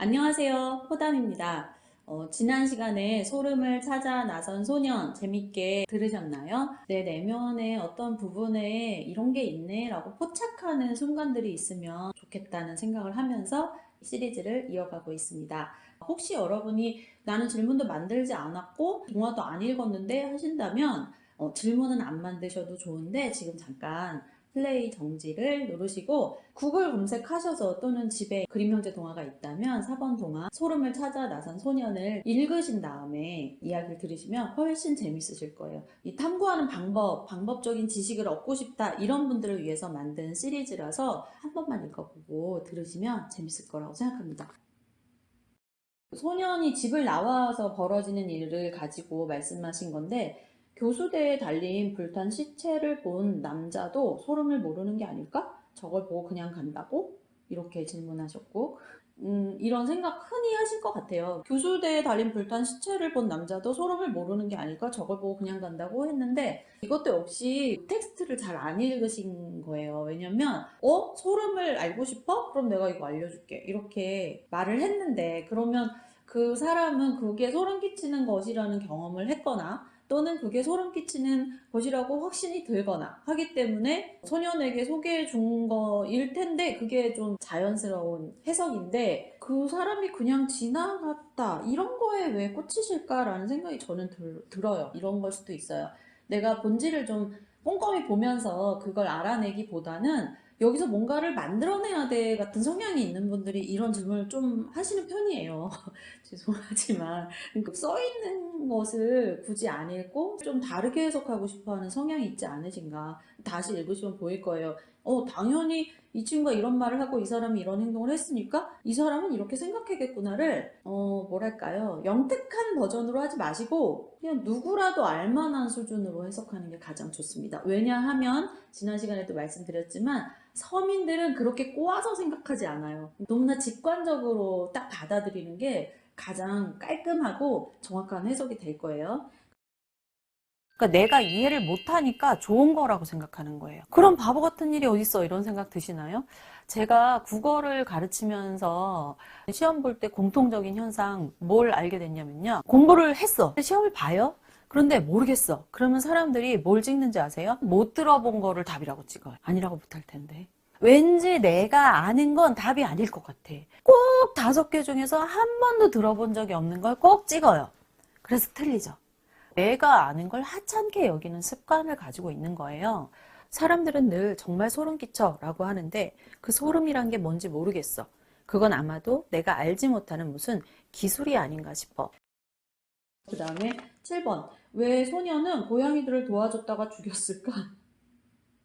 안녕하세요. 호담입니다. 어, 지난 시간에 소름을 찾아 나선 소년 재밌게 들으셨나요? 내 내면의 어떤 부분에 이런 게 있네 라고 포착하는 순간들이 있으면 좋겠다는 생각을 하면서 시리즈를 이어가고 있습니다. 혹시 여러분이 나는 질문도 만들지 않았고 동화도 안 읽었는데 하신다면 어, 질문은 안 만드셔도 좋은데 지금 잠깐 플레이 정지를 누르시고 구글 검색하셔서 또는 집에 그림 형제 동화가 있다면 4번 동화 소름을 찾아 나선 소년을 읽으신 다음에 이야기를 들으시면 훨씬 재밌으실 거예요. 이 탐구하는 방법, 방법적인 지식을 얻고 싶다 이런 분들을 위해서 만든 시리즈라서 한 번만 읽어보고 들으시면 재밌을 거라고 생각합니다. 소년이 집을 나와서 벌어지는 일을 가지고 말씀하신 건데 교수대에 달린 불탄 시체를 본 남자도 소름을 모르는 게 아닐까? 저걸 보고 그냥 간다고? 이렇게 질문하셨고, 음, 이런 생각 흔히 하실 것 같아요. 교수대에 달린 불탄 시체를 본 남자도 소름을 모르는 게 아닐까? 저걸 보고 그냥 간다고 했는데, 이것도 역시 텍스트를 잘 안 읽으신 거예요. 왜냐면, 어? 소름을 알고 싶어? 그럼 내가 이거 알려줄게. 이렇게 말을 했는데, 그러면 그 사람은 그게 소름 끼치는 것이라는 경험을 했거나, 또는 그게 소름 끼치는 것이라고 확신이 들거나 하기 때문에 소년에게 소개해 준 거일 텐데 그게 좀 자연스러운 해석인데 그 사람이 그냥 지나갔다 이런 거에 왜 꽂히실까라는 생각이 저는 들, 들어요. 이런 걸 수도 있어요. 내가 본질을 좀 꼼꼼히 보면서 그걸 알아내기보다는 여기서 뭔가를 만들어내야 돼 같은 성향이 있는 분들이 이런 질문을 좀 하시는 편이에요. 죄송하지만 그러니까 써 있는 것을 굳이 안 읽고 좀 다르게 해석하고 싶어하는 성향이 있지 않으신가? 다시 읽으시면 보일 거예요. 어 당연히 이 친구가 이런 말을 하고 이 사람이 이런 행동을 했으니까 이 사람은 이렇게 생각했겠구나를 어 뭐랄까요 영특한 버전으로 하지 마시고 그냥 누구라도 알만한 수준으로 해석하는 게 가장 좋습니다. 왜냐하면 지난 시간에도 말씀드렸지만 서민들은 그렇게 꼬아서 생각하지 않아요. 너무나 직관적으로 딱 받아들이는 게 가장 깔끔하고 정확한 해석이 될 거예요. 그러니까 내가 이해를 못하니까 좋은 거라고 생각하는 거예요. 그럼 바보 같은 일이 어딨어? 이런 생각 드시나요? 제가 국어를 가르치면서 시험 볼 때 공통적인 현상 뭘 알게 됐냐면요. 공부를 했어. 시험을 봐요? 그런데 모르겠어. 그러면 사람들이 뭘 찍는지 아세요? 못 들어본 거를 답이라고 찍어요. 아니라고 못할 텐데. 왠지 내가 아는 건 답이 아닐 것 같아. 꼭 다섯 개 중에서 한 번도 들어본 적이 없는 걸 꼭 찍어요. 그래서 틀리죠. 내가 아는 걸 하찮게 여기는 습관을 가지고 있는 거예요. 사람들은 늘 정말 소름 끼쳐 라고 하는데 그 소름이란 게 뭔지 모르겠어. 그건 아마도 내가 알지 못하는 무슨 기술이 아닌가 싶어. 그 다음에 7번. 왜 소녀는 고양이들을 도와줬다가 죽였을까?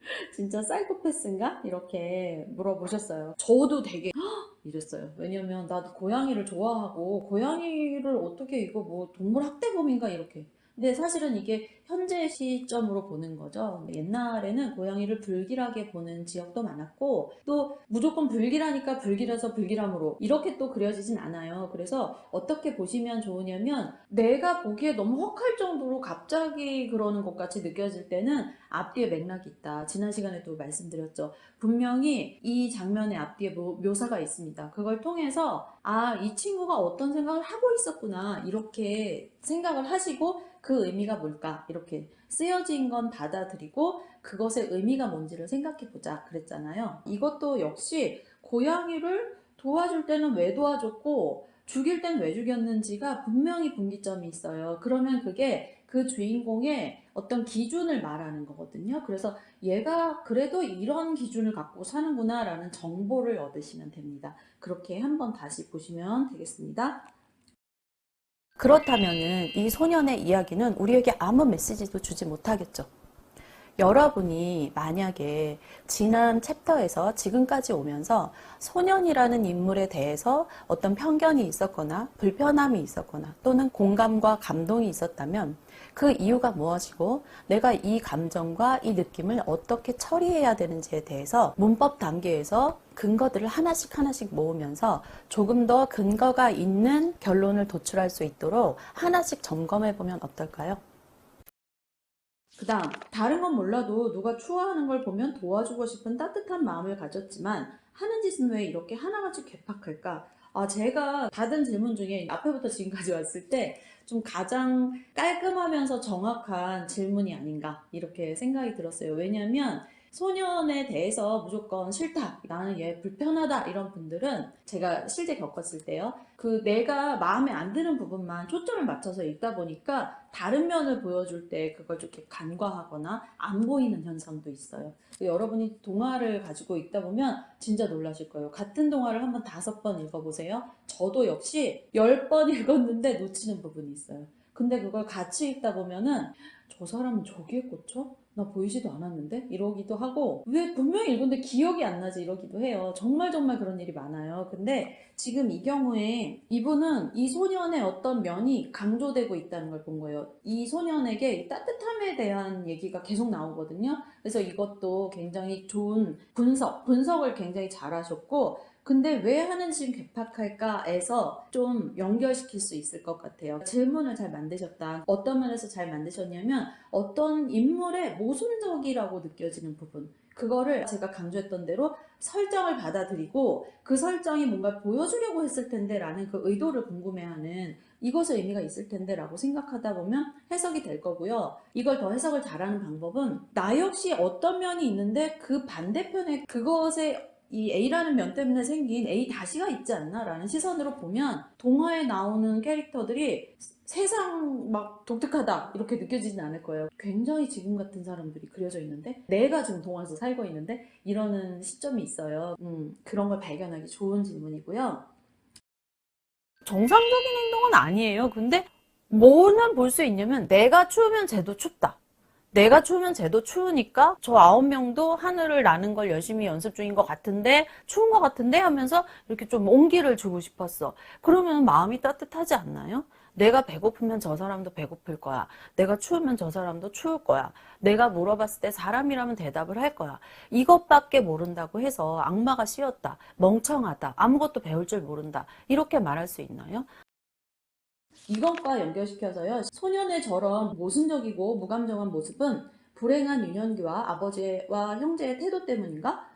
진짜 사이코패스인가? 이렇게 물어보셨어요. 저도 되게 "헉!" 이랬어요. 왜냐면 나도 고양이를 좋아하고 고양이를 어떻게 이거 뭐 동물 학대범인가 이렇게. 근데 사실은 이게 현재 시점으로 보는 거죠. 옛날에는 고양이를 불길하게 보는 지역도 많았고 또 무조건 불길하니까 불길해서 불길함으로 이렇게 또 그려지진 않아요. 그래서 어떻게 보시면 좋으냐면 내가 보기에 너무 헉할 정도로 갑자기 그러는 것 같이 느껴질 때는 앞뒤에 맥락이 있다. 지난 시간에도 말씀드렸죠. 분명히 이 장면의 앞뒤에 묘, 묘사가 있습니다. 그걸 통해서 아, 이 친구가 어떤 생각을 하고 있었구나. 이렇게 생각을 하시고 그 의미가 뭘까? 이렇게 쓰여진 건 받아들이고 그것의 의미가 뭔지를 생각해 보자 그랬잖아요. 이것도 역시 고양이를 도와줄 때는 왜 도와줬고 죽일 땐 왜 죽였는지가 분명히 분기점이 있어요. 그러면 그게 그 주인공의 어떤 기준을 말하는 거거든요. 그래서 얘가 그래도 이런 기준을 갖고 사는구나 라는 정보를 얻으시면 됩니다. 그렇게 한번 다시 보시면 되겠습니다. 그렇다면은 이 소년의 이야기는 우리에게 아무 메시지도 주지 못하겠죠. 여러분이 만약에 지난 챕터에서 지금까지 오면서 소년이라는 인물에 대해서 어떤 편견이 있었거나 불편함이 있었거나 또는 공감과 감동이 있었다면 그 이유가 무엇이고 내가 이 감정과 이 느낌을 어떻게 처리해야 되는지에 대해서 문법 단계에서 근거들을 하나씩 하나씩 모으면서 조금 더 근거가 있는 결론을 도출할 수 있도록 하나씩 점검해 보면 어떨까요? 그 다음, 다른 건 몰라도 누가 추워하는 걸 보면 도와주고 싶은 따뜻한 마음을 가졌지만 하는 짓은 왜 이렇게 하나같이 괴팍할까? 아, 제가 받은 질문 중에 앞에부터 지금까지 왔을 때 좀 가장 깔끔하면서 정확한 질문이 아닌가 이렇게 생각이 들었어요. 왜냐면 소년에 대해서 무조건 싫다, 나는 얘 불편하다 이런 분들은 제가 실제 겪었을 때요. 그 내가 마음에 안 드는 부분만 초점을 맞춰서 읽다 보니까 다른 면을 보여줄 때 그걸 좀 이렇게 간과하거나 안 보이는 현상도 있어요. 여러분이 동화를 가지고 읽다 보면 진짜 놀라실 거예요. 같은 동화를 한번 다섯 번 읽어보세요. 저도 역시 열 번 읽었는데 놓치는 부분이 있어요. 근데 그걸 같이 읽다 보면은 저 사람은 저기에 꽂혀? 나 보이지도 않았는데? 이러기도 하고 왜 분명히 읽었는데 기억이 안 나지? 이러기도 해요. 정말 정말 그런 일이 많아요. 근데 지금 이 경우에 이분은 이 소년의 어떤 면이 강조되고 있다는 걸 본 거예요. 이 소년에게 이 따뜻함에 대한 얘기가 계속 나오거든요. 그래서 이것도 굉장히 좋은 분석, 분석을 굉장히 잘 하셨고 근데 왜 하는지 개팍할까에서 좀 연결시킬 수 있을 것 같아요. 질문을 잘 만드셨다. 어떤 면에서 잘 만드셨냐면 어떤 인물의 모순적이라고 느껴지는 부분. 그거를 제가 강조했던 대로 설정을 받아들이고 그 설정이 뭔가 보여주려고 했을 텐데 라는 그 의도를 궁금해하는 이것의 의미가 있을 텐데 라고 생각하다 보면 해석이 될 거고요. 이걸 더 해석을 잘하는 방법은 나 역시 어떤 면이 있는데 그 반대편에 그것의 이 A라는 면 때문에 생긴 A 다시가 있지 않나 라는 시선으로 보면 동화에 나오는 캐릭터들이 세상 막 독특하다 이렇게 느껴지진 않을 거예요. 굉장히 지금 같은 사람들이 그려져 있는데 내가 지금 동화에서 살고 있는데 이러는 시점이 있어요. 음, 그런 걸 발견하기 좋은 질문이고요. 정상적인 행동은 아니에요. 근데 뭐는 볼 수 있냐면 내가 추우면 쟤도 춥다. 내가 추우면 쟤도 추우니까 저 아홉 명도 하늘을 나는 걸 열심히 연습 중인 것 같은데 추운 것 같은데 하면서 이렇게 좀 온기를 주고 싶었어. 그러면 마음이 따뜻하지 않나요? 내가 배고프면 저 사람도 배고플 거야. 내가 추우면 저 사람도 추울 거야. 내가 물어봤을 때 사람이라면 대답을 할 거야. 이것밖에 모른다고 해서 악마가 씌었다. 멍청하다. 아무것도 배울 줄 모른다. 이렇게 말할 수 있나요? 이것과 연결시켜서요. 소년의 저런 모순적이고 무감정한 모습은 불행한 유년기와 아버지와 형제의 태도 때문인가?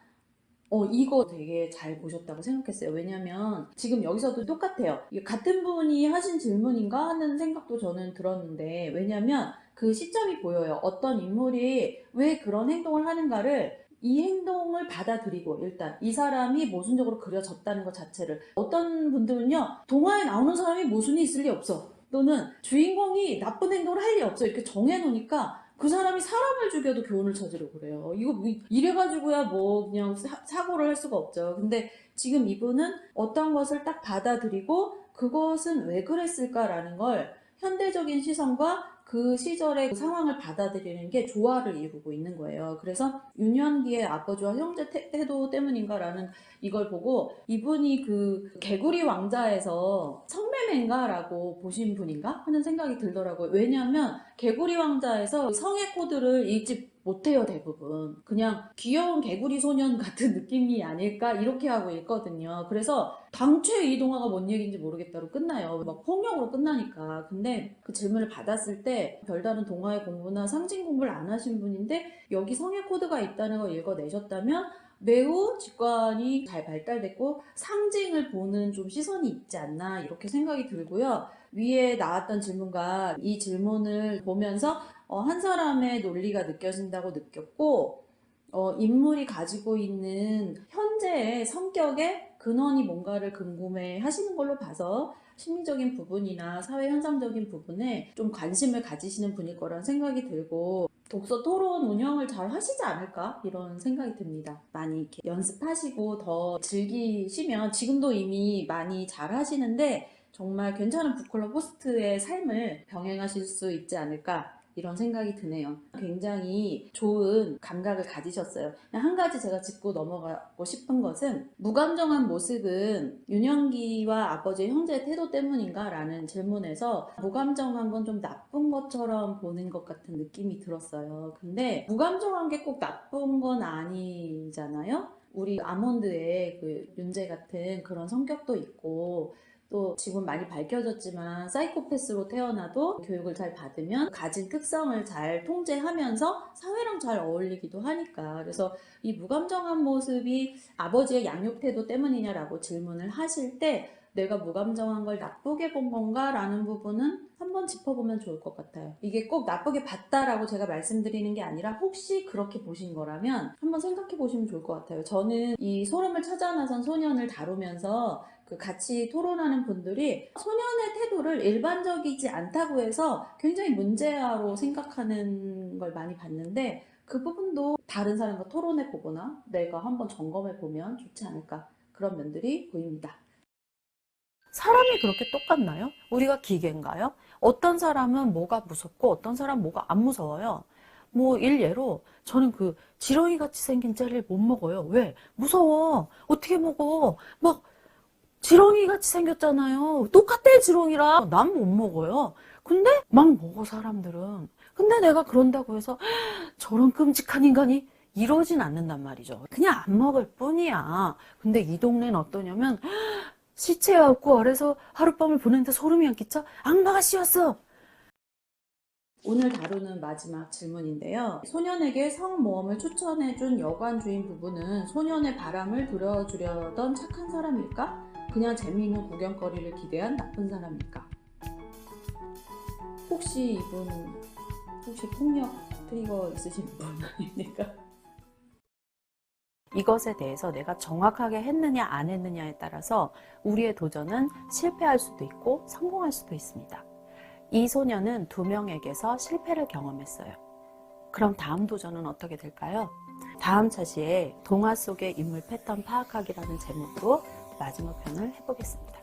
어, 이거 되게 잘 보셨다고 생각했어요. 왜냐면 지금 여기서도 똑같아요. 같은 분이 하신 질문인가 하는 생각도 저는 들었는데, 왜냐면 그 시점이 보여요. 어떤 인물이 왜 그런 행동을 하는가를 이 행동을 받아들이고 일단 이 사람이 모순적으로 그려졌다는 것 자체를 어떤 분들은요 동화에 나오는 사람이 모순이 있을 리 없어. 또는 주인공이 나쁜 행동을 할 리 없어. 이렇게 정해놓으니까 그 사람이 사람을 죽여도 교훈을 찾으려고 그래요. 이거 뭐 이래가지고야 뭐 그냥 사, 고를할 수가 없죠. 근데 지금 이분은 어떤 것을 딱 받아들이고 그것은 왜 그랬을까라는 걸 현대적인 시선과 그 시절의 그 상황을 받아들이는 게 조화를 이루고 있는 거예요. 그래서 유년기의 아버지와 형제 태, 태도 때문인가라는 이걸 보고 이분이 그 개구리 왕자에서 성매매인가라고 보신 분인가 하는 생각이 들더라고요. 왜냐하면 개구리 왕자에서 성의 코드를 읽지 못해요 대부분 그냥 귀여운 개구리 소년 같은 느낌이 아닐까 이렇게 하고 읽거든요 그래서 당최 이 동화가 뭔 얘기인지 모르겠다로 끝나요. 막 폭력으로 끝나니까. 근데 그 질문을 받았을 때 별다른 동화의 공부나 상징 공부를 안 하신 분인데 여기 성의 코드가 있다는 걸 읽어내셨다면 매우 직관이 잘 발달됐고 상징을 보는 좀 시선이 있지 않나 이렇게 생각이 들고요. 위에 나왔던 질문과 이 질문을 보면서 어, 한 사람의 논리가 느껴진다고 느꼈고 어, 인물이 가지고 있는 현재의 성격의 근원이 뭔가를 궁금해 하시는 걸로 봐서 심리적인 부분이나 사회 현상적인 부분에 좀 관심을 가지시는 분일 거란 생각이 들고 독서 토론 운영을 잘 하시지 않을까 이런 생각이 듭니다. 많이 이렇게 연습하시고 더 즐기시면 지금도 이미 많이 잘 하시는데 정말 괜찮은 북클럽 호스트의 삶을 병행하실 수 있지 않을까 이런 생각이 드네요. 굉장히 좋은 감각을 가지셨어요. 한 가지 제가 짚고 넘어가고 싶은 것은 무감정한 모습은 윤영기와 아버지의 형제의 태도 때문인가? 라는 질문에서 무감정한 건 좀 나쁜 것처럼 보는 것 같은 느낌이 들었어요. 근데 무감정한 게 꼭 나쁜 건 아니잖아요? 우리 아몬드의 그 윤재 같은 그런 성격도 있고 또 지금 많이 밝혀졌지만 사이코패스로 태어나도 교육을 잘 받으면 가진 특성을 잘 통제하면서 사회랑 잘 어울리기도 하니까 그래서 이 무감정한 모습이 아버지의 양육 태도 때문이냐라고 질문을 하실 때 내가 무감정한 걸 나쁘게 본 건가 라는 부분은 한번 짚어보면 좋을 것 같아요. 이게 꼭 나쁘게 봤다라고 제가 말씀드리는 게 아니라 혹시 그렇게 보신 거라면 한번 생각해 보시면 좋을 것 같아요. 저는 이 소름을 찾아 나선 소년을 다루면서 그 같이 토론하는 분들이 소년의 태도를 일반적이지 않다고 해서 굉장히 문제아로 생각하는 걸 많이 봤는데 그 부분도 다른 사람과 토론해 보거나 내가 한번 점검해 보면 좋지 않을까 그런 면들이 보입니다. 사람이 그렇게 똑같나요? 우리가 기계인가요? 어떤 사람은 뭐가 무섭고 어떤 사람은 뭐가 안 무서워요. 뭐 일예로 저는 그 지렁이 같이 생긴 젤리를 못 먹어요. 왜? 무서워. 어떻게 먹어? 막 지렁이 같이 생겼잖아요. 똑같대 지렁이랑 난 못 먹어요. 근데 막 먹어 사람들은. 근데 내가 그런다고 해서 저런 끔찍한 인간이 이러진 않는단 말이죠. 그냥 안 먹을 뿐이야. 근데 이 동네는 어떠냐면 시체였고 아래서 하룻밤을 보냈는데 소름이 안 끼쳐? 악마가 씌웠어. 오늘 다루는 마지막 질문인데요. 소년에게 성모험을 추천해준 여관 주인 부부는 소년의 바람을 들어주려던 착한 사람일까? 그냥 재미있는 구경거리를 기대한 나쁜 사람일까? 혹시 이분 혹시 폭력 트리거 있으신 분입니까? 이것에 대해서 내가 정확하게 했느냐 안 했느냐에 따라서 우리의 도전은 실패할 수도 있고 성공할 수도 있습니다. 이 소녀는 두 명에게서 실패를 경험했어요. 그럼 다음 도전은 어떻게 될까요? 다음 차시에 동화 속의 인물 패턴 파악하기라는 제목으로 마지막 편을 해보겠습니다.